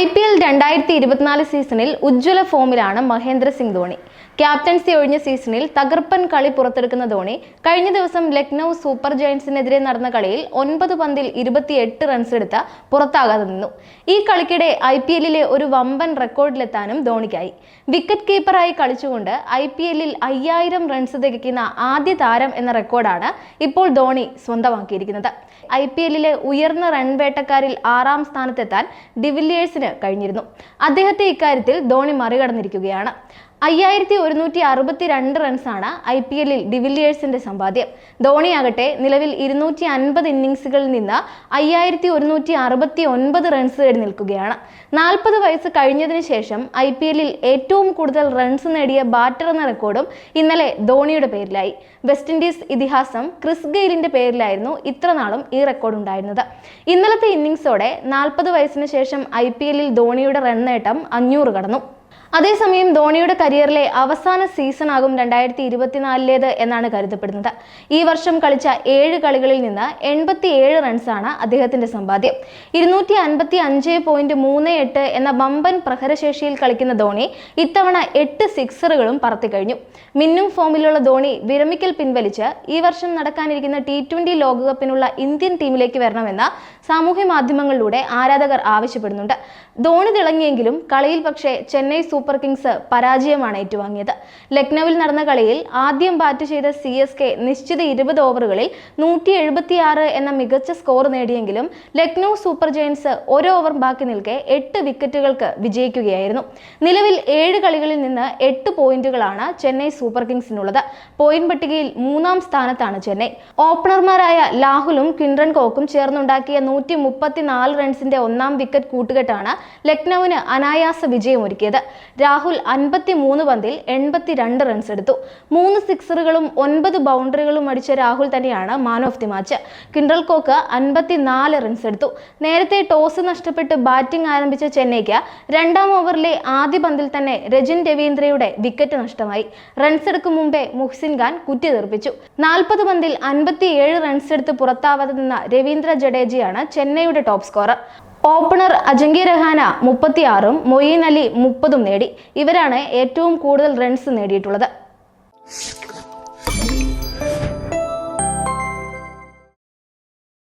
I P L രണ്ടായിരത്തി ഇരുപത്തിനാല് സീസണിൽ ഉജ്ജ്വല ഫോമിലാണ് മഹേന്ദ്ര സിംഗ് ധോണി. ക്യാപ്റ്റൻസി ഒഴിഞ്ഞ സീസണിൽ തകർപ്പൻ കളി പുറത്തെടുക്കുന്ന ധോണി കഴിഞ്ഞ ദിവസം ലക്നൗ സൂപ്പർ ജയൻസിനെതിരെ നടന്ന കളിയിൽ ഒൻപത് പന്തിൽ ഇരുപത്തിയെട്ട് റൺസ് എടുത്ത് പുറത്താകാതെ നിന്നു. ഈ കളിക്കിടെ ഐ പി എല്ലിലെ ഒരു വമ്പൻ റെക്കോർഡിലെത്താനും ധോണിക്കായി. വിക്കറ്റ് കീപ്പറായി കളിച്ചുകൊണ്ട് ഐ പി എല്ലിൽ അയ്യായിരം റൺസ് തികയ്ക്കുന്ന ആദ്യ താരം എന്ന റെക്കോർഡാണ് ഇപ്പോൾ ധോണി സ്വന്തമാക്കിയിരിക്കുന്നത്. ഐ പി എല്ലിലെ ഉയർന്ന റൺ വേട്ടക്കാരിൽ ആറാം സ്ഥാനത്തെത്താൻ ഡിവില്ലിയേഴ്സിന് കഴിഞ്ഞിരുന്നു. അദ്ദേഹത്തെ ഇക്കാര്യത്തിൽ ധോണി മറികടന്നിരിക്കുകയാണ്. അയ്യായിരത്തി ഒരുന്നൂറ്റി അറുപത്തി രണ്ട് റൺസാണ് ഐ പി എല്ലിൽ ഡിവില്ലിയേഴ്സിന്റെ സമ്പാദ്യം. ധോണിയാകട്ടെ നിലവിൽ ഇരുന്നൂറ്റി അൻപത് ഇന്നിങ്സുകളിൽ നിന്ന് അയ്യായിരത്തി ഒരുന്നൂറ്റി അറുപത്തി ഒൻപത് റൺസ് നേടി നിൽക്കുകയാണ്. നാൽപ്പത് വയസ്സ് കഴിഞ്ഞതിന് ശേഷം ഐ പി എല്ലിൽ ഏറ്റവും കൂടുതൽ റൺസ് നേടിയ ബാറ്റർ എന്ന റെക്കോർഡും ഇന്നലെ ധോണിയുടെ പേരിലായി. വെസ്റ്റ് ഇൻഡീസ് ഇതിഹാസം ക്രിസ് ഗെയിലിന്റെ പേരിലായിരുന്നു ഇത്ര നാളും ഈ റെക്കോർഡ് ഉണ്ടായിരുന്നത്. ഇന്നലത്തെ ഇന്നിങ്സോടെ നാൽപ്പത് വയസ്സിന് ശേഷം ഐ പി എല്ലിൽ ധോണിയുടെ റൺ നേട്ടം അഞ്ഞൂറ് കടന്നു. അതേസമയം ധോണിയുടെ കരിയറിലെ അവസാന സീസൺ ആകും രണ്ടായിരത്തി ഇരുപത്തിനാലിലേത് എന്നാണ് കരുതപ്പെടുന്നത്. ഈ വർഷം കളിച്ച ഏഴ് കളികളിൽ നിന്ന് എൺപത്തി ഏഴ് റൺസാണ് അദ്ദേഹത്തിന്റെ സമ്പാദ്യം. ഇരുന്നൂറ്റി അൻപത്തി അഞ്ച് പോയിന്റ് മൂന്ന് എട്ട് എന്ന വമ്പൻ പ്രഹരശേഷിയിൽ കളിക്കുന്ന ധോണി ഇത്തവണ എട്ട് സിക്സറുകളും പറത്തി കഴിഞ്ഞു മിന്നും ഫോമിലുള്ള ധോണി വിരമിക്കൽ പിൻവലിച്ച് ഈ വർഷം നടക്കാനിരിക്കുന്ന ടി ട്വന്റി ലോകകപ്പിനുള്ള ഇന്ത്യൻ ടീമിലേക്ക് വരണമെന്ന സാമൂഹ്യ മാധ്യമങ്ങളിലൂടെ ആരാധകർ ആവശ്യപ്പെടുന്നുണ്ട്. ധോണി തിളങ്ങിയെങ്കിലും കളിയിൽ പക്ഷേ ചെന്നൈ സൂപ്പർ കിങ്സ് പരാജയമാണ് ഏറ്റുവാങ്ങിയത്. ലക്നൌവിൽ നടന്ന കളിയിൽ ആദ്യം ബാറ്റ് ചെയ്ത സി എസ് കെ നിശ്ചിത ഇരുപത് ഓവറുകളിൽ നൂറ്റി എഴുപത്തിയാറ് എന്ന മികച്ച സ്കോർ നേടിയെങ്കിലും ലക്നൗ സൂപ്പർ ജയൻസ് ഒരു ഓവർ ബാക്കി നിൽക്കെ എട്ട് വിക്കറ്റുകൾക്ക് വിജയിക്കുകയായിരുന്നു. നിലവിൽ ഏഴ് കളികളിൽ നിന്ന് എട്ട് പോയിന്റുകളാണ് ചെന്നൈ സൂപ്പർ കിങ്സിനുള്ളത്. പോയിന്റ് പട്ടികയിൽ മൂന്നാം സ്ഥാനത്താണ് ചെന്നൈ. ഓപ്പണർമാരായ ലാഹുലും കിൻഡ്രൻ കോക്കും ചേർന്നുണ്ടാക്കിയ നൂറ്റി മുപ്പത്തിനാല് റൺസിന്റെ ഒന്നാം വിക്കറ്റ് കൂട്ടുകെട്ടാണ് ലക്നൌവിന് അനായാസ വിജയമൊരുക്കിയത്. രാഹുൽ അൻപത്തി മൂന്ന് പന്തിൽ എൺപത്തിരണ്ട് റൺസ് എടുത്തു. മൂന്ന് സിക്സറുകളും ഒൻപത് ബൗണ്ടറികളും അടിച്ച രാഹുൽ തന്നെയാണ് മാൻ ഓഫ് ദി മാച്ച് കിൻഡൽ കോക്ക് അൻപത്തിനാല് റൺസ് എടുത്തു. നേരത്തെ ടോസ് നഷ്ടപ്പെട്ട് ബാറ്റിംഗ് ആരംഭിച്ച ചെന്നൈക്ക് രണ്ടാം ഓവറിലെ ആദ്യ പന്തിൽ തന്നെ രജിൻ രവീന്ദ്രയുടെ വിക്കറ്റ് നഷ്ടമായി. റൺസ് എടുക്കും മുമ്പേ മുഹ്സിൻ ഖാൻ കുറ്റി തെറിപ്പിച്ചു നാൽപ്പത് പന്തിൽ അൻപത്തിയേഴ് റൺസ് എടുത്ത് പുറത്താവാതെ നിന്ന രവീന്ദ്ര ജഡേജയാണ് ചെന്നൈയുടെ top scorer opener Ajinkya Rahane മുപ്പത്തിയാറും Moeen Ali മുപ്പതും നേടി. ഇവരാണ് ഏറ്റവും കൂടുതൽ റൺസ് നേടിയിട്ടുള്ളത്.